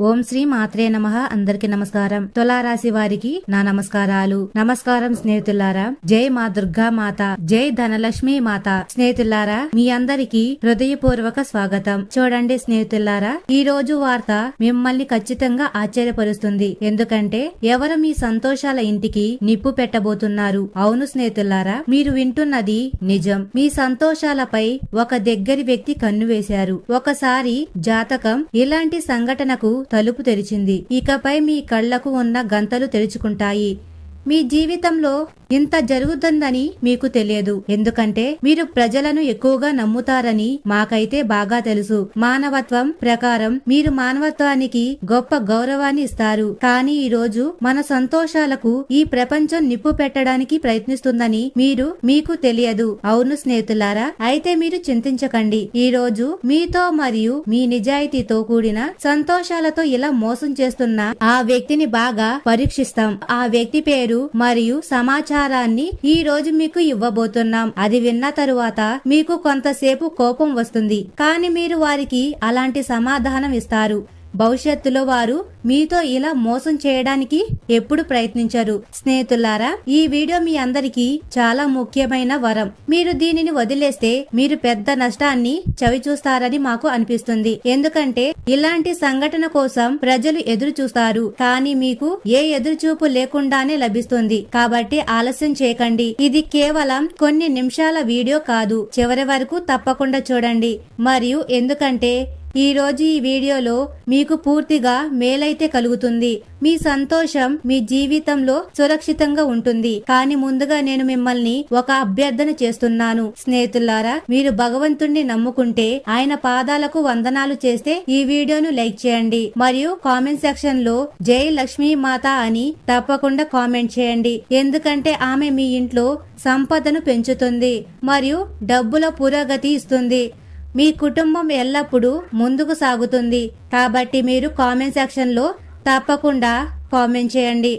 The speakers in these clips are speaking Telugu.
ఓం శ్రీ మాత్రే నమ. అందరికి నమస్కారం. తులారాశి వారికి నా నమస్కారాలు. నమస్కారం స్నేహితులారా. జై మా దుర్గా మాత. జై ధనలక్ష్మి మాత. స్నేహితులారా మీ అందరికి హృదయపూర్వక స్వాగతం. చూడండి స్నేహితులారా ఈ రోజు వార్త మిమ్మల్ని ఖచ్చితంగా ఆశ్చర్యపరుస్తుంది. ఎందుకంటే ఎవరు మీ సంతోషాల ఇంటికి నిప్పు పెట్టబోతున్నారు? అవును స్నేహితులారా మీరు వింటున్నది నిజం. మీ సంతోషాలపై ఒక దగ్గరి వ్యక్తి కన్ను వేశారు. ఒకసారి జాతకం ఇలాంటి సంఘటనకు తలుపు తెరిచింది. ఇకపై మీ కళ్ళకు ఉన్న గంతలు తెరుచుకుంటాయి. మీ జీవితంలో ఇంత జరుగుతుందని మీకు తెలియదు. ఎందుకంటే మీరు ప్రజలను ఎక్కువగా నమ్ముతారని మాకైతే బాగా తెలుసు. మానవత్వం ప్రకారం మీరు మానవత్వానికి గొప్ప గౌరవాన్ని ఇస్తారు. కానీ ఈ రోజు మన సంతోషాలకు ఈ ప్రపంచం నిప్పు పెట్టడానికి ప్రయత్నిస్తుందని మీరు మీకు తెలియదు. అవును స్నేహితులారా అయితే మీరు చింతించకండి. ఈ రోజు మీతో మరియు మీ నిజాయితీతో కూడిన సంతోషాలతో ఇలా మోసం చేస్తున్న ఆ వ్యక్తిని బాగా పరీక్షిస్తాం. ఆ వ్యక్తి పేరు మరియు సమాచారాన్ని ఈ రోజు మీకు ఇవ్వబోతున్నాం. అది విన్న తరువాత మీకు కొంతసేపు కోపం వస్తుంది. కానీ మీరు వారికి అలాంటి సమాధానం ఇస్తారు. భవిష్యత్తులో వారు మీతో ఇలా మోసం చేయడానికి ఎప్పుడు ప్రయత్నించరు. స్నేహితులారా ఈ వీడియో మీ అందరికీ చాలా ముఖ్యమైన వరం. మీరు దీనిని వదిలేస్తే మీరు పెద్ద నష్టాన్ని చవి చూస్తారని మాకు అనిపిస్తుంది. ఎందుకంటే ఇలాంటి సంఘటన కోసం ప్రజలు ఎదురు చూస్తారు కానీ మీకు ఏ ఎదురుచూపు లేకుండానే లభిస్తుంది. కాబట్టి ఆలస్యం చేయకండి. ఇది కేవలం కొన్ని నిమిషాల వీడియో కాదు. చివరి వరకు తప్పకుండా చూడండి. మరియు ఎందుకంటే ఈరోజు ఈ వీడియోలో మీకు పూర్తిగా మేలైతే కలుగుతుంది. మీ సంతోషం మీ జీవితంలో సురక్షితంగా ఉంటుంది. కానీ ముందుగా నేను మిమ్మల్ని ఒక అభ్యర్థన చేస్తున్నాను. స్నేహితులారా మీరు భగవంతుణ్ణి నమ్ముకుంటే ఆయన పాదాలకు వందనాలు చేస్తే ఈ వీడియోను లైక్ చేయండి. మరియు కామెంట్ సెక్షన్లో జై లక్ష్మీ మాత అని తప్పకుండా కామెంట్ చేయండి. ఎందుకంటే ఆమె మీ ఇంట్లో సంపదను పెంచుతుంది. మరియు డబ్బుల పురోగతి ఇస్తుంది. మీ కుటుంబం ఎల్లప్పుడూ ముందుకు సాగుతుంది. కాబట్టి మీరు కామెంట్ సెక్షన్లో తప్పకుండా కామెంట్ చేయండి.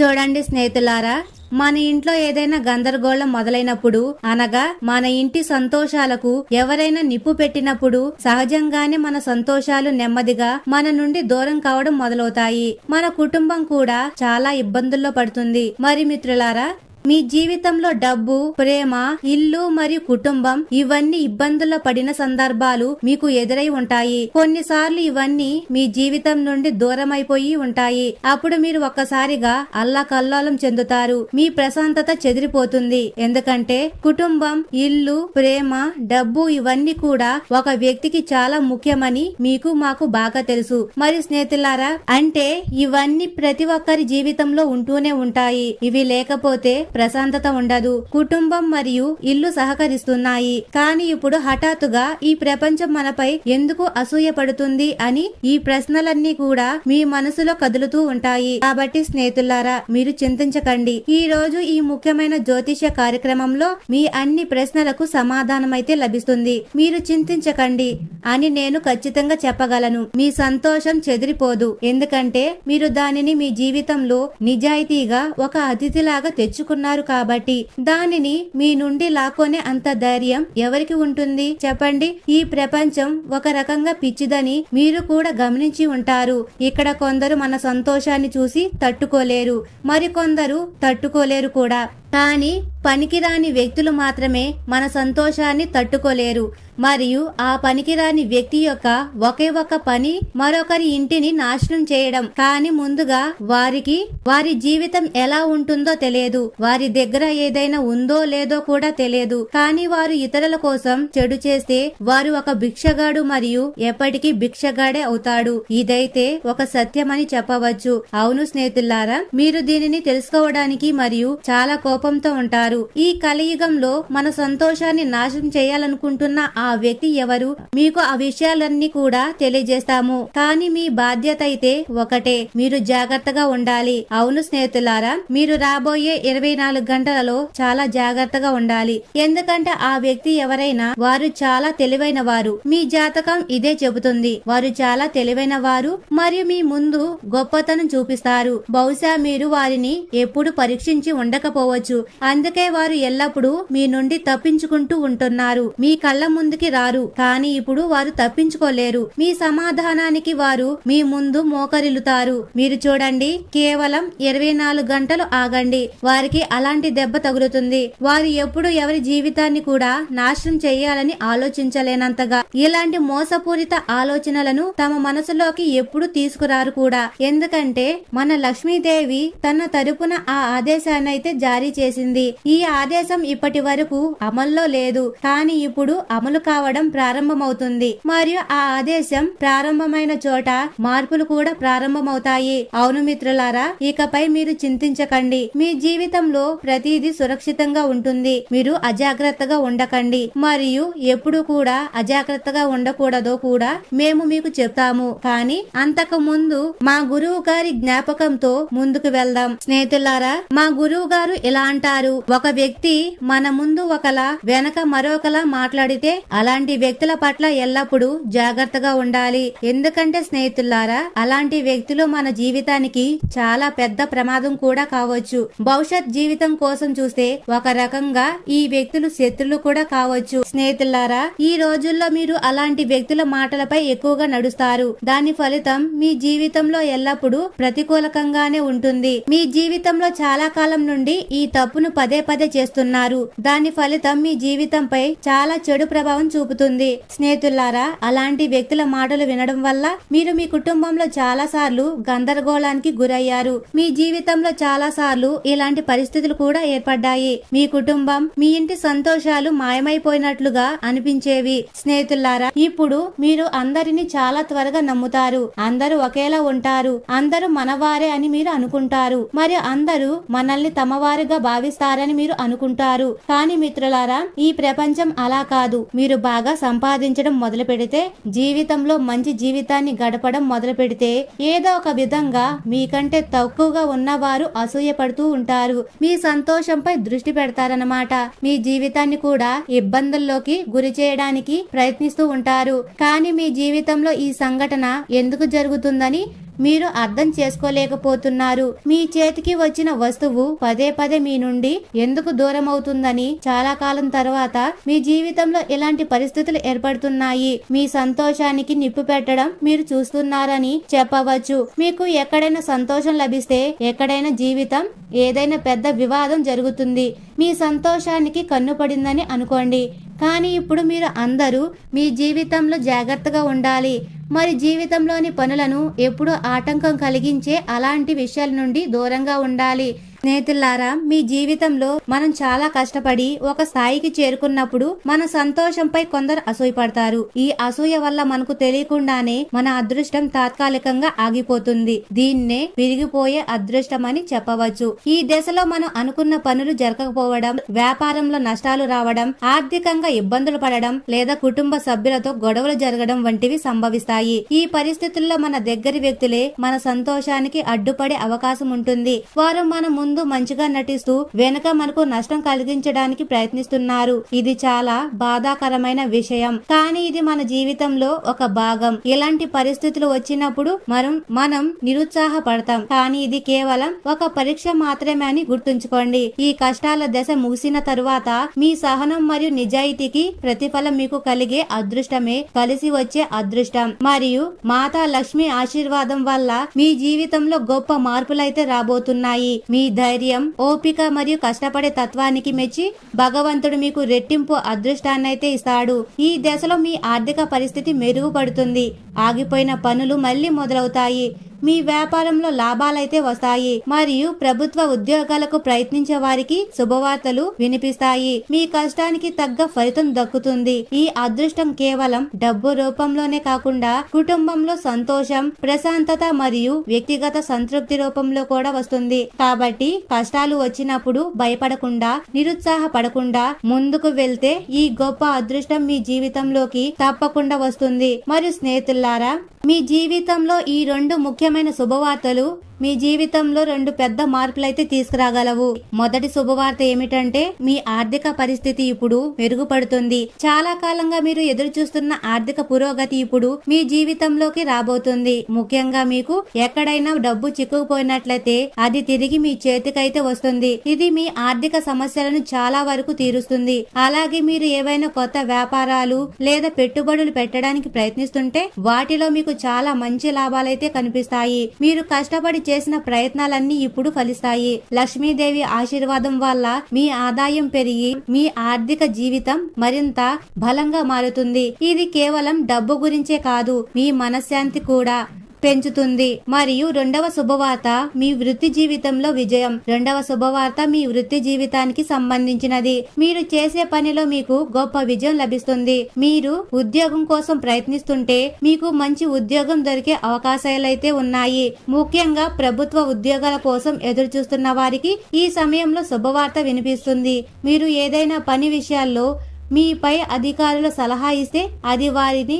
చూడండి స్నేహితులారా మన ఇంట్లో ఏదైనా గందరగోళం మొదలైనప్పుడు అనగా మన ఇంటి సంతోషాలకు ఎవరైనా నిప్పు పెట్టినప్పుడు సహజంగానే మన సంతోషాలు నెమ్మదిగా మన నుండి దూరం కావడం మొదలవుతాయి. మన కుటుంబం కూడా చాలా ఇబ్బందుల్లో పడుతుంది. మరి మిత్రులారా మీ జీవితంలో డబ్బు ప్రేమ ఇల్లు మరియు కుటుంబం ఇవన్నీ ఇబ్బందుల్లో పడిన సందర్భాలు మీకు ఎదురై ఉంటాయి. కొన్నిసార్లు ఇవన్నీ మీ జీవితం నుండి దూరం అయిపోయి ఉంటాయి. అప్పుడు మీరు ఒక్కసారిగా అల్లకల్లోలం చెందుతారు. మీ ప్రశాంతత చెదిరిపోతుంది. ఎందుకంటే కుటుంబం ఇల్లు ప్రేమ డబ్బు ఇవన్నీ కూడా ఒక వ్యక్తికి చాలా ముఖ్యమని మీకు మాకు బాగా తెలుసు. మరి స్నేహితులారా అంటే ఇవన్నీ ప్రతి ఒక్కరి జీవితంలో ఉంటూనే ఉంటాయి. ఇవి లేకపోతే ప్రశాంతత ఉండదు కుటుంబం మరియు ఇల్లు సహకరిస్తున్నాయి. కానీ ఇప్పుడు హఠాత్తుగా ఈ ప్రపంచం మనపై ఎందుకు అసూయ పడుతుంది అని ఈ ప్రశ్నలన్నీ కూడా మీ మనసులో కదులుతూ ఉంటాయి. కాబట్టి స్నేహితులారా మీరు చింతించకండి. ఈ రోజు ఈ ముఖ్యమైన జ్యోతిష్య కార్యక్రమంలో మీ అన్ని ప్రశ్నలకు సమాధానమైతే లభిస్తుంది. మీరు చింతించకండి అని నేను ఖచ్చితంగా చెప్పగలను. మీ సంతోషం చెదిరిపోదు. ఎందుకంటే మీరు దానిని మీ జీవితంలో నిజాయితీగా ఒక అతిథిలాగా తెచ్చుకున్నారు కాబట్టి దానిని మీ నుండి లాక్కొనే అంత ధైర్యం ఎవరికి ఉంటుంది? చెప్పండి. ఈ ప్రపంచం ఒక రకంగా పిచ్చిదని మీరు కూడా గమనించి ఉంటారు. ఇక్కడ కొందరు మన సంతోషాన్ని చూసి తట్టుకోలేరు. మరికొందరు తట్టుకోలేరు కూడా. కానీ పనికిరాని వ్యక్తులు మాత్రమే మన సంతోషాన్ని తట్టుకోలేరు. మరియు ఆ పనికిరాని వ్యక్తి యొక్క ఒకే ఒక పని మరొకరి ఇంటిని నాశనం చేయడం. కానీ ముందుగా వారికి వారి జీవితం ఎలా ఉంటుందో తెలియదు. వారి దగ్గర ఏదైనా ఉందో లేదో కూడా తెలియదు. కానీ వారు ఇతరుల కోసం చెడు చేస్తే వారు ఒక భిక్షగాడు మరియు ఎప్పటికీ భిక్షగాడే అవుతాడు. ఇదైతే ఒక సత్యమని చెప్పవచ్చు. అవును స్నేహితులారా మీరు దీనిని తెలుసుకోవడానికి మరియు చాలా కోపంతో ఉంటారు. ఈ కలియుగంలో మన సంతోషాన్ని నాశనం చేయాలనుకుంటున్న ఆ వ్యక్తి ఎవరు? మీకు ఆ విషయాలన్నీ కూడా తెలియజేస్తాము. కానీ మీ బాధ్యత అయితే ఒకటే. మీరు జాగ్రత్తగా ఉండాలి. అవును స్నేహితులారా మీరు రాబోయే ఇరవై నాలుగు గంటలలో చాలా జాగ్రత్తగా ఉండాలి. ఎందుకంటే ఆ వ్యక్తి ఎవరైనా వారు చాలా తెలివైన వారు మీ జాతకం ఇదే చెబుతుంది. వారు చాలా తెలివైన వారు మరియు మీ ముందు గొప్పతనం చూపిస్తారు. బహుశా మీరు వారిని ఎప్పుడు పరీక్షించి ఉండకపోవచ్చు. కావచ్చు అందుకే వారు ఎల్లప్పుడూ మీ నుండి తప్పించుకుంటూ ఉంటున్నారు. మీ కళ్ళ ముందుకి రారు. కానీ ఇప్పుడు వారు తప్పించుకోలేరు. మీ సమాధానానికి వారు మీ ముందు మోకరిల్లుతారు. మీరు చూడండి కేవలం ఇరవై నాలుగు గంటలు ఆగండి. వారికి అలాంటి దెబ్బ తగులుతుంది. వారు ఎప్పుడు ఎవరి జీవితాన్ని కూడా నాశనం చేయాలని ఆలోచించలేనంతగా. ఇలాంటి మోసపూరిత ఆలోచనలను తమ మనసులోకి ఎప్పుడు తీసుకురారు కూడా. ఎందుకంటే మన లక్ష్మీదేవి తన తరపున ఆ ఆదేశాన్ని అయితే జారీ చేసింది. ఈ ఆదేశం ఇప్పటి వరకు అమల్లో లేదు. కానీ ఇప్పుడు అమలు కావడం ప్రారంభమవుతుంది. మరియు ఆ ఆదేశం ప్రారంభమైన చోట మార్పులు కూడా ప్రారంభమవుతాయి. అవును మిత్రులారా ఇకపై మీరు చింతించకండి. మీ జీవితంలో ప్రతిదీ సురక్షితంగా ఉంటుంది. మీరు అజాగ్రత్తగా ఉండకండి. మరియు ఎప్పుడు కూడా అజాగ్రత్తగా ఉండకూడదో కూడా మేము మీకు చెప్తాము. కానీ అంతకు ముందు మా గురువు గారి జ్ఞాపకంతో ముందుకు వెళ్దాం. స్నేహితులారా మా గురువు గారు ఇలా అంటారు. ఒక వ్యక్తి మన ముందు ఒకలా వెనక మరొకలా మాట్లాడితే అలాంటి వ్యక్తుల పట్ల ఎల్లప్పుడూ జాగ్రత్తగా ఉండాలి. ఎందుకంటే స్నేహితులారా అలాంటి వ్యక్తులు మన జీవితానికి చాలా పెద్ద ప్రమాదం కూడా కావచ్చు. భవిష్యత్ జీవితం కోసం చూస్తే ఒక రకంగా ఈ వ్యక్తులు శత్రులు కూడా కావచ్చు. స్నేహితులారా ఈ రోజుల్లో మీరు అలాంటి వ్యక్తుల మాటలపై ఎక్కువగా నడుస్తారు. దాని ఫలితం మీ జీవితంలో ఎల్లప్పుడూ ప్రతికూలకంగానే ఉంటుంది. మీ జీవితంలో చాలా కాలం నుండి ఈ తప్పును పదే పదే చేస్తున్నారు. దాని ఫలితం మీ జీవితంపై చాలా చెడు ప్రభావం చూపుతుంది. స్నేహితులారా అలాంటి వ్యక్తుల మాటలు వినడం వల్ల మీరు మీ కుటుంబంలో చాలా సార్లు గందరగోళానికి గురయ్యారు. మీ జీవితంలో చాలా సార్లు ఇలాంటి పరిస్థితులు కూడా ఏర్పడ్డాయి. మీ కుటుంబం మీ ఇంటి సంతోషాలు మాయమైపోయినట్లుగా అనిపించేవి. స్నేహితులారా ఇప్పుడు మీరు అందరిని చాలా త్వరగా నమ్ముతారు. అందరూ ఒకేలా ఉంటారు. అందరూ మనవారే అని మీరు అనుకుంటారు. మరి అందరూ మనల్ని తమవారిగా భావిస్తారని మీరు అనుకుంటారు. కానీ మిత్రులారా ఈ ప్రపంచం అలా కాదు. మీరు బాగా సంపాదించడం మొదలు పెడితే జీవితంలో మంచి జీవితాన్ని గడపడం మొదలు పెడితే ఏదో ఒక విధంగా మీకంటే తక్కువగా ఉన్నవారు అసూయపడుతూ ఉంటారు. మీ సంతోషంపై దృష్టి పెడతారన్నమాట. మీ జీవితాన్ని కూడా ఇబ్బందుల్లోకి గురి చేయడానికి ప్రయత్నిస్తూ ఉంటారు. కానీ మీ జీవితంలో ఈ సంఘటన ఎందుకు జరుగుతుందని మీరు అర్థం చేసుకోలేకపోతున్నారు. మీ చేతికి వచ్చిన వస్తువు పదే పదే మీ నుండి ఎందుకు దూరం అవుతుందని చాలా కాలం తర్వాత మీ జీవితంలో ఇలాంటి పరిస్థితులు ఏర్పడుతున్నాయి. మీ సంతోషానికి నిప్పు పెట్టడం మీరు చూస్తున్నారని చెప్పవచ్చు. మీకు ఎక్కడైనా సంతోషం లభిస్తే ఎక్కడైనా జీవితం ఏదైనా పెద్ద వివాదం జరుగుతుంది. మీ సంతోషానికి కన్నుపడిందని అనుకోండి. కానీ ఇప్పుడు మీరు అందరూ మీ జీవితంలో జాగ్రత్తగా ఉండాలి. మరి జీవితంలోని పనులను ఎప్పుడూ ఆటంకం కలిగించే అలాంటి విషయాల నుండి దూరంగా ఉండాలి. స్నేహితులారా మీ జీవితంలో మనం చాలా కష్టపడి ఒక స్థాయికి చేరుకున్నప్పుడు మన సంతోషంపై కొందరు అసూయపడతారు. ఈ అసూయ వల్ల మనకు తెలియకుండానే మన అదృష్టం తాత్కాలికంగా ఆగిపోతుంది. దీన్నే విరిగిపోయే అదృష్టం అని చెప్పవచ్చు. ఈ దశలో మనం అనుకున్న పనులు జరగకపోవడం వ్యాపారంలో నష్టాలు రావడం ఆర్థికంగా ఇబ్బందులు పడడం లేదా కుటుంబ సభ్యులతో గొడవలు జరగడం వంటివి సంభవిస్తాయి. ఈ పరిస్థితుల్లో మన దగ్గరి వ్యక్తులే మన సంతోషానికి అడ్డుపడే అవకాశం ఉంటుంది. వారు మన ముందు ముందు మంచిగా నటిస్తూ వెనుక మనకు నష్టం కలిగించడానికి ప్రయత్నిస్తున్నారు. ఇది చాలా బాధాకరమైన విషయం. కానీ ఇది మన జీవితంలో ఒక భాగం. ఇలాంటి పరిస్థితులు వచ్చినప్పుడు మనం మనం నిరుత్సాహపడతాం. కానీ ఇది కేవలం ఒక పరీక్ష మాత్రమే అని గుర్తుంచుకోండి. ఈ కష్టాల దశ ముగిసిన తరువాత మీ సహనం మరియు నిజాయితీకి ప్రతిఫలం మీకు కలిగే అదృష్టమే కలిసి వచ్చే అదృష్టం. మరియు మాతా లక్ష్మి ఆశీర్వాదం వల్ల మీ జీవితంలో గొప్ప మార్పులైతే రాబోతున్నాయి. మీ ధైర్యం ఓపిక మరియు కష్టపడే తత్వానికి మెచ్చి భగవంతుడు మీకు రెట్టింపు అదృష్టాన్నైతే ఇస్తాడు. ఈ దశలో మీ ఆర్థిక పరిస్థితి మెరుగుపడుతుంది. ఆగిపోయిన పనులు మళ్ళీ మొదలవుతాయి. మీ వ్యాపారంలో లాభాలైతే వస్తాయి మరియు ప్రభుత్వ ఉద్యోగాలకు ప్రయత్నించే వారికి శుభవార్తలు వినిపిస్తాయి. మీ కష్టానికి తగ్గ ఫలితం దక్కుతుంది. ఈ అదృష్టం కేవలం డబ్బు రూపంలోనే కాకుండా కుటుంబంలో సంతోషం ప్రశాంతత మరియు వ్యక్తిగత సంతృప్తి రూపంలో కూడా వస్తుంది. కాబట్టి కష్టాలు వచ్చినప్పుడు భయపడకుండా నిరుత్సాహపడకుండా ముందుకు వెళ్తే ఈ గొప్ప అదృష్టం మీ జీవితంలోకి తప్పకుండా వస్తుంది. మరియు స్నేహితులారా మీ జీవితంలో ఈ రెండు ముఖ్య ముఖ్యమైన శుభవార్తలు మీ జీవితంలో రెండు పెద్ద మార్పులైతే తీసుకురాగలవు. మొదటి శుభవార్త ఏమిటంటే మీ ఆర్థిక పరిస్థితి ఇప్పుడు మెరుగుపడుతుంది. చాలా కాలంగా మీరు ఎదురు చూస్తున్న ఆర్థిక పురోగతి ఇప్పుడు మీ జీవితంలోకి రాబోతుంది. ముఖ్యంగా మీకు ఎక్కడైనా డబ్బు చిక్కుకుపోయినట్లయితే అది తిరిగి మీ చేతికైతే వస్తుంది. ఇది మీ ఆర్థిక సమస్యలను చాలా వరకు తీరుస్తుంది. అలాగే మీరు ఏవైనా కొత్త వ్యాపారాలు లేదా పెట్టుబడులు పెట్టడానికి ప్రయత్నిస్తుంటే వాటిలో మీకు చాలా మంచి లాభాలైతే కనిపిస్తాయి. మీరు కష్టపడి చేసిన ప్రయత్నాలన్నీ ఇప్పుడు ఫలిస్తాయి. లక్ష్మీదేవి ఆశీర్వాదం వల్ల మీ ఆదాయం పెరిగి మీ ఆర్థిక జీవితం మరింత బలంగా మారుతుంది. ఇది కేవలం డబ్బు గురించే కాదు మీ మనశ్శాంతి కూడా. పెంచుతుంది. మరియు రెండవ శుభవార్త మీ వృత్తి జీవితంలో విజయం. రెండవ శుభవార్త మీ వృత్తి జీవితానికి సంబంధించినది. మీరు చేసే పనిలో మీకు గొప్ప విజయం లభిస్తుంది. మీరు ఉద్యోగం కోసం ప్రయత్నిస్తుంటే మీకు మంచి ఉద్యోగం దొరికే అవకాశాలైతే ఉన్నాయి. ముఖ్యంగా ప్రభుత్వ ఉద్యోగాల కోసం ఎదురు చూస్తున్న వారికి ఈ సమయంలో శుభవార్త వినిపిస్తుంది. మీరు ఏదైనా పని విషయాల్లో మీపై అధికారుల సలహా ఇస్తే అది వారిని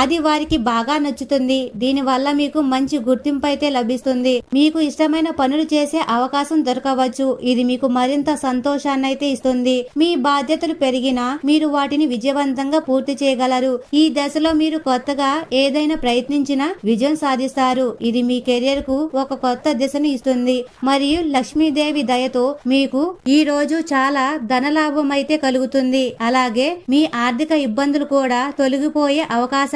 అది వారికి బాగా నచ్చుతుంది. దీనివల్ల మీకు మంచి గుర్తింపు అయితే లభిస్తుంది. మీకు ఇష్టమైన పనులు చేసే అవకాశం దొరకవచ్చు. ఇది మీకు మరింత సంతోషాన్ని అయితే ఇస్తుంది. మీ బాధ్యతలు పెరిగినా మీరు వాటిని విజయవంతంగా పూర్తి చేయగలరు. ఈ దశలో మీరు కొత్తగా ఏదైనా ప్రయత్నించినా విజయం సాధిస్తారు. ఇది మీ కెరియర్కు ఒక కొత్త దిశను ఇస్తుంది. మరియు లక్ష్మీదేవి దయతో మీకు ఈ రోజు చాలా ధనలాభం అయితే కలుగుతుంది. అలాగే మీ ఆర్థిక ఇబ్బందులు కూడా తొలగిపోయే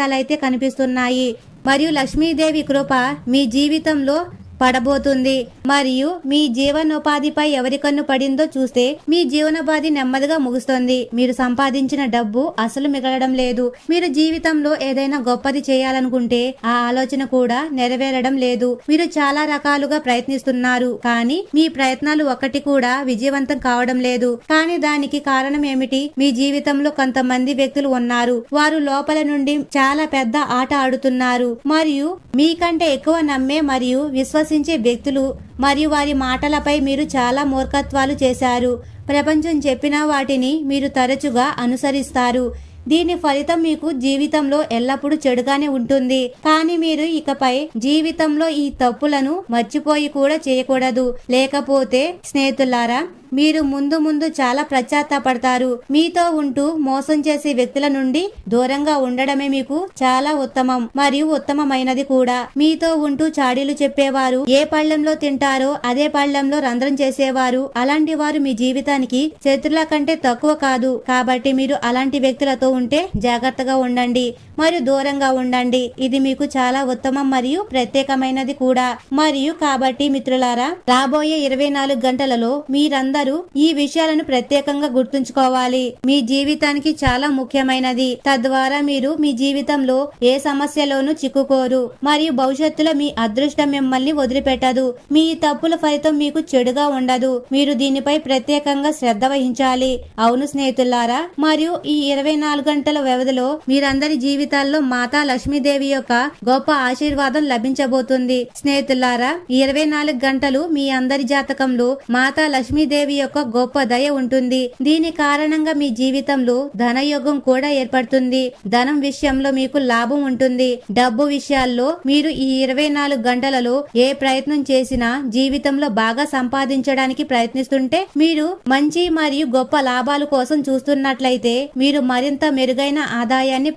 అవకాశాలైతే కనిపిస్తున్నాయి. మరియు లక్ష్మీదేవి కృప మీ జీవితంలో పడబోతుంది. మరియు మీ జీవనోపాధిపై ఎవరి కన్ను పడిందో చూస్తే మీ జీవనోపాధి నెమ్మదిగా ముగుస్తుంది. మీరు సంపాదించిన డబ్బు అసలు మిగలడం లేదు. మీరు జీవితంలో ఏదైనా గొప్పది చేయాలనుకుంటే ఆ ఆలోచన కూడా నెరవేరడం లేదు. మీరు చాలా రకాలుగా ప్రయత్నిస్తున్నారు. కానీ మీ ప్రయత్నాలు ఒక్కటి కూడా విజయవంతం కావడం లేదు. కానీ దానికి కారణం ఏమిటి? మీ జీవితంలో కొంతమంది వ్యక్తులు ఉన్నారు. వారు లోపల నుండి చాలా పెద్ద ఆట ఆడుతున్నారు. మరియు మీకంటే ఎక్కువ నమ్మే మరియు విశ్వసించే వ్యక్తులు మరియు వారి మాటలపై మీరు చాలా మూర్ఖత్వాలు చేశారు. ప్రపంచం చెప్పిన వాటిని మీరు తరచుగా అనుసరిస్తారు. దీని ఫలితం మీకు జీవితంలో ఎల్లప్పుడూ చెడుగానే ఉంటుంది. కానీ మీరు ఇకపై జీవితంలో ఈ తప్పులను మర్చిపోయి కూడా చేయకూడదు. లేకపోతే స్నేహితులారా మీరు ముందు ముందు చాలా పశ్చాత్తాపడతారు మీతో ఉంటూ మోసం చేసే వ్యక్తుల నుండి దూరంగా ఉండడమే మీకు చాలా ఉత్తమం మరియు ఉత్తమమైనది కూడా. మీతో ఉంటూ చాడీలు చెప్పేవారు ఏ పళ్ళెంలో తింటారో అదే పళ్ళెంలో రంధ్రం చేసేవారు. అలాంటి వారు మీ జీవితానికి శత్రుల కంటే తక్కువ కాదు. కాబట్టి మీరు అలాంటి వ్యక్తులతో ఉంటే జాగ్రత్తగా ఉండండి. మరియు దూరంగా ఉండండి. ఇది మీకు చాలా ఉత్తమం మరియు ప్రత్యేకమైనది కూడా. మరియు కాబట్టి మిత్రులారా రాబోయే ఇరవై నాలుగు గంటలలో మీరందరూ ఈ విషయాలను ప్రత్యేకంగా గుర్తుంచుకోవాలి. మీ జీవితానికి చాలా ముఖ్యమైనది. తద్వారా మీరు మీ జీవితంలో ఏ సమస్యలోనూ చిక్కుకోరు. మరియు భవిష్యత్తులో మీ అదృష్టం మిమ్మల్ని వదిలిపెట్టదు. మీ తప్పుల ఫలితం మీకు చెడుగా ఉండదు. మీరు దీనిపై ప్రత్యేకంగా శ్రద్ధ వహించాలి. అవును స్నేహితులారా మరియు ఈ ఇరవై నాలుగు గంటల వ్యవధిలో మీరందరి జీవితాల్లో మాతా లక్ష్మీదేవి యొక్క గొప్ప ఆశీర్వాదం లభించబోతుంది. స్నేహితులారా ఇరవై నాలుగు గంటలు మీ అందరి జాతకంలో మాతా లక్ష్మీదేవి యొక్క గొప్ప దయ ఉంటుంది. దీని కారణంగా మీ జీవితంలో ధనయోగం కూడా ఏర్పడుతుంది. ధనం విషయంలో మీకు లాభం ఉంటుంది. డబ్బు విషయాల్లో మీరు ఈ ఇరవై నాలుగు గంటలలో ఏ ప్రయత్నం చేసినా జీవితంలో బాగా సంపాదించడానికి ప్రయత్నిస్తుంటే మీరు మంచి మరియు గొప్ప లాభాల కోసం చూస్తున్నట్లయితే మీరు మరింత మెరుగైన ఆదాయాన్ని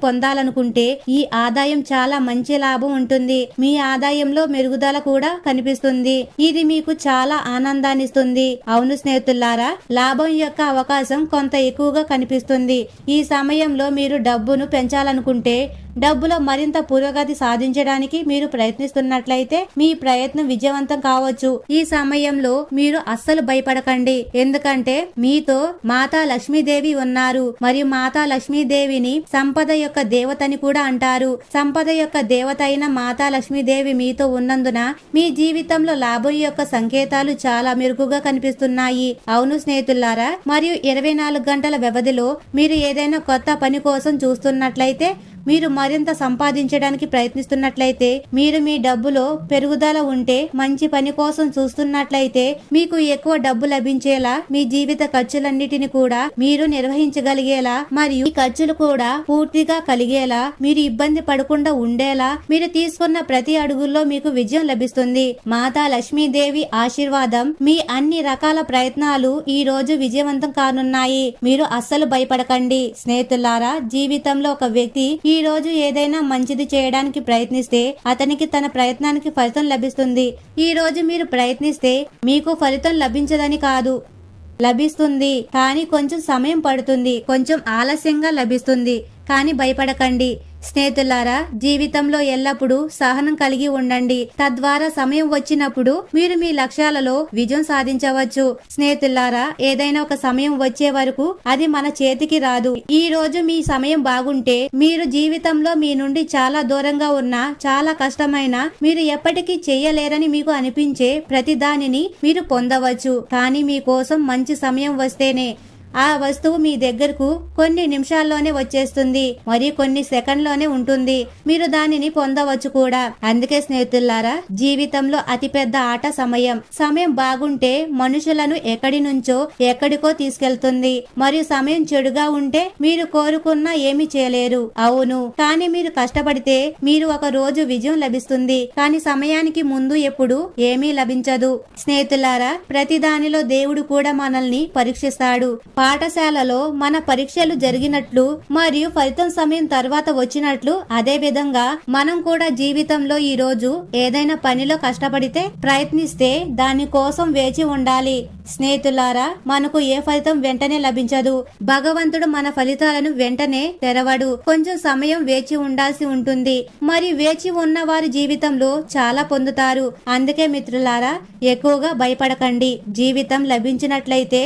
పొందాలనుకుంటే ఈ ఆదాయం చాలా మంచి లాభం ఉంటుంది. మీ ఆదాయంలో మెరుగుదల కూడా కనిపిస్తుంది. ఇది మీకు చాలా ఆనందాన్నిస్తుంది అవును స్నేహితులారా లాభం యొక్క అవకాశం కొంత ఎక్కువగా కనిపిస్తుంది. ఈ సమయంలో మీరు డబ్బును పెంచాలనుకుంటే డబ్బులో మరింత పురోగతి సాధించడానికి మీరు ప్రయత్నిస్తున్నట్లయితే మీ ప్రయత్నం విజయవంతం కావచ్చు. ఈ సమయంలో మీరు అస్సలు భయపడకండి. ఎందుకంటే మీతో మాతా లక్ష్మీదేవి ఉన్నారు. మరియు మాతా లక్ష్మీదేవిని సంపద యొక్క దేవత అని కూడా అంటారు. సంపద యొక్క దేవత అయిన మాతా లక్ష్మీదేవి మీతో ఉన్నందున మీ జీవితంలో లాభం యొక్క సంకేతాలు చాలా మెరుగుగా కనిపిస్తున్నాయి. అవును స్నేహితులారా మరియు ఇరవై నాలుగు గంటల వ్యవధిలో మీరు ఏదైనా కొత్త పని కోసం చూస్తున్నట్లయితే మీరు మరింత సంపాదించడానికి ప్రయత్నిస్తున్నట్లయితే మీరు మీ డబ్బులో పెరుగుదల ఉంటే మంచి పని కోసం చూస్తున్నట్లయితే మీకు ఎక్కువ డబ్బు లభించేలా మీ జీవిత ఖర్చులన్నిటిని కూడా మీరు నిర్వహించగలిగేలా మరియు ఈ ఖర్చులు కూడా పూర్తిగా కలిగేలా మీరు ఇబ్బంది పడకుండా ఉండేలా మీరు తీసుకున్న ప్రతి అడుగుల్లో మీకు విజయం లభిస్తుంది. మాతా లక్ష్మీదేవి ఆశీర్వాదం మీ అన్ని రకాల ప్రయత్నాలు ఈ రోజు విజయవంతం కానున్నాయి. మీరు అస్సలు భయపడకండి. స్నేహితులారా జీవితంలో ఒక వ్యక్తి ఈ రోజు ఏదైనా మంచిది చేయడానికి ప్రయత్నిస్తే అతనికి తన ప్రయత్నానికి ఫలితం లభిస్తుంది. ఈ రోజు మీరు ప్రయత్నిస్తే మీకు ఫలితం లభించదని కాదు. లభిస్తుంది. కానీ కొంచెం సమయం పడుతుంది. కొంచెం ఆలస్యంగా లభిస్తుంది. కానీ భయపడకండి. స్నేహితులారా జీవితంలో ఎల్లప్పుడూ సహనం కలిగి ఉండండి. తద్వారా సమయం వచ్చినప్పుడు మీరు మీ లక్ష్యాలలో విజయం సాధించవచ్చు. స్నేహితులారా ఏదైనా ఒక సమయం వచ్చే వరకు అది మన చేతికి రాదు. ఈ రోజు మీ సమయం బాగుంటే మీరు జీవితంలో మీ నుండి చాలా దూరంగా ఉన్న చాలా కష్టమైన మీరు ఎప్పటికీ చేయలేరని మీకు అనిపించే ప్రతి దానిని మీరు పొందవచ్చు. కానీ మీకోసం మంచి సమయం వస్తేనే ఆ వస్తువు మీ దగ్గరకు కొన్ని నిమిషాల్లోనే వచ్చేస్తుంది. మరియు కొన్ని సెకండ్లోనే ఉంటుంది. మీరు దానిని పొందవచ్చు కూడా. అందుకే స్నేహితులారా జీవితంలో అతిపెద్ద ఆట సమయం. సమయం బాగుంటే మనుషులను ఎక్కడి నుంచో ఎక్కడికో తీసుకెళ్తుంది. మరియు సమయం చెడుగా ఉంటే మీరు కోరుకున్నా ఏమీ చేయలేరు. అవును కానీ మీరు కష్టపడితే మీరు ఒక రోజు విజయం లభిస్తుంది. కానీ సమయానికి ముందు ఎప్పుడు ఏమీ లభించదు. స్నేహితులారా ప్రతి దానిలో దేవుడు కూడా మనల్ని పరీక్షిస్తాడు. పాఠశాలలో మన పరీక్షలు జరిగినట్లు మరియు ఫలితం సమయం తర్వాత వచ్చినట్లు అదే విధంగా మనం కూడా జీవితంలో ఈ రోజు ఏదైనా పనిలో కష్టపడితే ప్రయత్నిస్తే దాని కోసం వేచి ఉండాలి. స్నేహితులారా మనకు ఏ ఫలితం వెంటనే లభించదు. భగవంతుడు మన ఫలితాలను వెంటనే తెరవడు. కొంచెం సమయం వేచి ఉండాల్సి ఉంటుంది. మరి వేచి ఉన్న వారి జీవితంలో చాలా పొందుతారు. అందుకే మిత్రులారా ఎక్కువగా భయపడకండి. జీవితం లభించినట్లయితే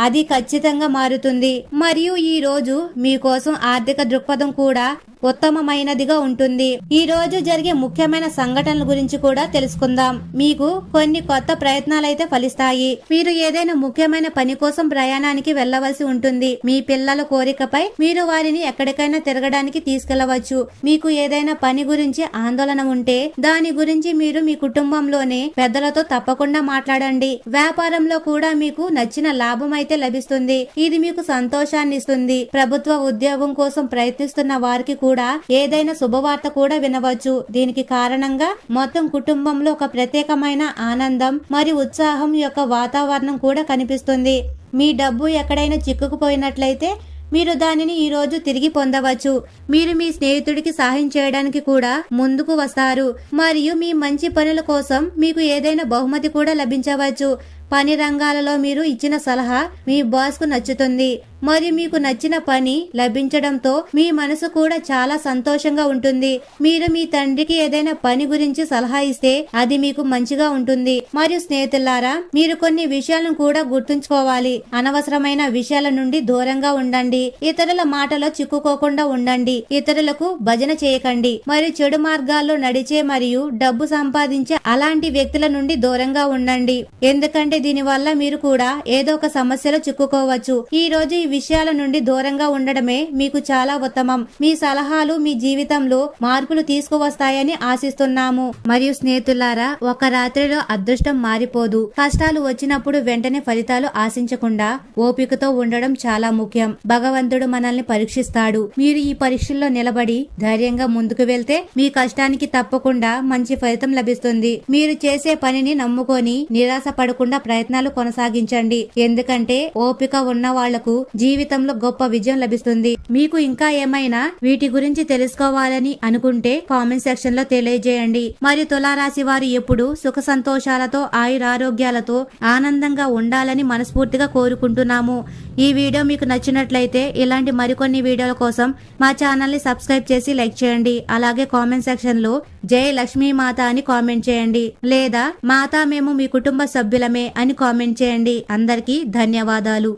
అది ఖచ్చితంగా మారుతుంది. మరియు ఈ రోజు మీకోసం ఆర్థిక దృక్పథం కూడా ఉత్తమమైనదిగా ఉంటుంది. ఈ రోజు జరిగే ముఖ్యమైన సంఘటనల గురించి కూడా తెలుసుకుందాం. మీకు కొన్ని కొత్త ప్రయత్నాలైతే ఫలిస్తాయి. మీరు ఏదైనా ముఖ్యమైన పని కోసం ప్రయాణానికి వెళ్ళవలసి ఉంటుంది. మీ పిల్లల కోరికపై మీరు వారిని ఎక్కడికైనా తిరగడానికి తీసుకెళ్ళవచ్చు. మీకు ఏదైనా పని గురించి ఆందోళన ఉంటే దాని గురించి మీరు మీ కుటుంబంలోనే పెద్దలతో తప్పకుండా మాట్లాడండి. వ్యాపారంలో కూడా మీకు నచ్చిన లాభం అయితే లభిస్తుంది. ఇది మీకు సంతోషాన్ని ఇస్తుంది. ప్రభుత్వ ఉద్యోగం కోసం ప్రయత్నిస్తున్న వారికి కూడా కూడా ఏదైనా శుభవార్త కూడా వినవచ్చు. దీనికి కారణంగా మొత్తం కుటుంబంలో ఒక ప్రత్యేకమైన ఆనందం మరియు ఉత్సాహం యొక్క వాతావరణం కూడా కనిపిస్తుంది. మీ డబ్బు ఎక్కడైనా చిక్కుకుపోయినట్లయితే మీరు దానిని ఈ రోజు తిరిగి పొందవచ్చు. మీరు మీ స్నేహితుడికి సహాయం చేయడానికి కూడా ముందుకు వస్తారు. మరియు మీ మంచి పనుల కోసం మీకు ఏదైనా బహుమతి కూడా లభించవచ్చు. పని రంగాలలో మీరు ఇచ్చిన సలహా మీ బాస్కు నచ్చుతుంది. మరియు మీకు నచ్చిన పని లభించడంతో మీ మనసు కూడా చాలా సంతోషంగా ఉంటుంది. మీరు మీ తండ్రికి ఏదైనా పని గురించి సలహా ఇస్తే అది మీకు మంచిగా ఉంటుంది. మరియు స్నేహితులారా మీరు కొన్ని విషయాలను కూడా గుర్తుంచుకోవాలి. అనవసరమైన విషయాల నుండి దూరంగా ఉండండి. ఇతరుల మాటలో చిక్కుకోకుండా ఉండండి. ఇతరులకు భజన చేయకండి. మరియు చెడు మార్గాల్లో నడిచే మరియు డబ్బు సంపాదించే అలాంటి వ్యక్తుల నుండి దూరంగా ఉండండి. ఎందుకంటే దీనివల్ల మీరు కూడా ఏదో ఒక సమస్యలో చిక్కుకోవచ్చు. ఈ రోజు ఈ విషయాల నుండి దూరంగా ఉండడమే మీకు చాలా ఉత్తమం. మీ సలహాలు మీ జీవితంలో మార్పులు తీసుకువస్తాయని ఆశిస్తున్నాము. మరియు స్నేహితులారా ఒక రాత్రిలో అదృష్టం మారిపోదు. కష్టాలు వచ్చినప్పుడు వెంటనే ఫలితాలు ఆశించకుండా ఓపికతో ఉండడం చాలా ముఖ్యం. భగవంతుడు మనల్ని పరీక్షిస్తాడు. మీరు ఈ పరీక్షల్లో నిలబడి ధైర్యంగా ముందుకు వెళ్తే మీ కష్టానికి తప్పకుండా మంచి ఫలితం లభిస్తుంది. మీరు చేసే పనిని నమ్ముకొని నిరాశ పడకుండా ప్రయత్నాలు కొనసాగించండి. ఎందుకంటే ఓపిక ఉన్న వాళ్ళకు జీవితంలో గొప్ప విజయం లభిస్తుంది. మీకు ఇంకా ఏమైనా వీటి గురించి తెలుసుకోవాలని అనుకుంటే కామెంట్ సెక్షన్లో తెలియజేయండి. మరియు తులారాశి వారు ఎప్పుడు సుఖ సంతోషాలతో ఆయురారోగ్యాలతో ఆనందంగా ఉండాలని మనస్ఫూర్తిగా కోరుకుంటున్నాము. ఈ వీడియో మీకు నచ్చినట్లయితే ఇలాంటి మరికొన్ని వీడియోల కోసం మా ఛానల్ని సబ్స్క్రైబ్ చేసి లైక్ చేయండి. అలాగే కామెంట్ సెక్షన్లో లక్ష్మీ మాత అని కామెంట్ చేయండి. లేదా మాత మేము మీ కుటుంబ సభ్యులమే అని కామెంట్ చేయండి. అందరికీ ధన్యవాదాలు.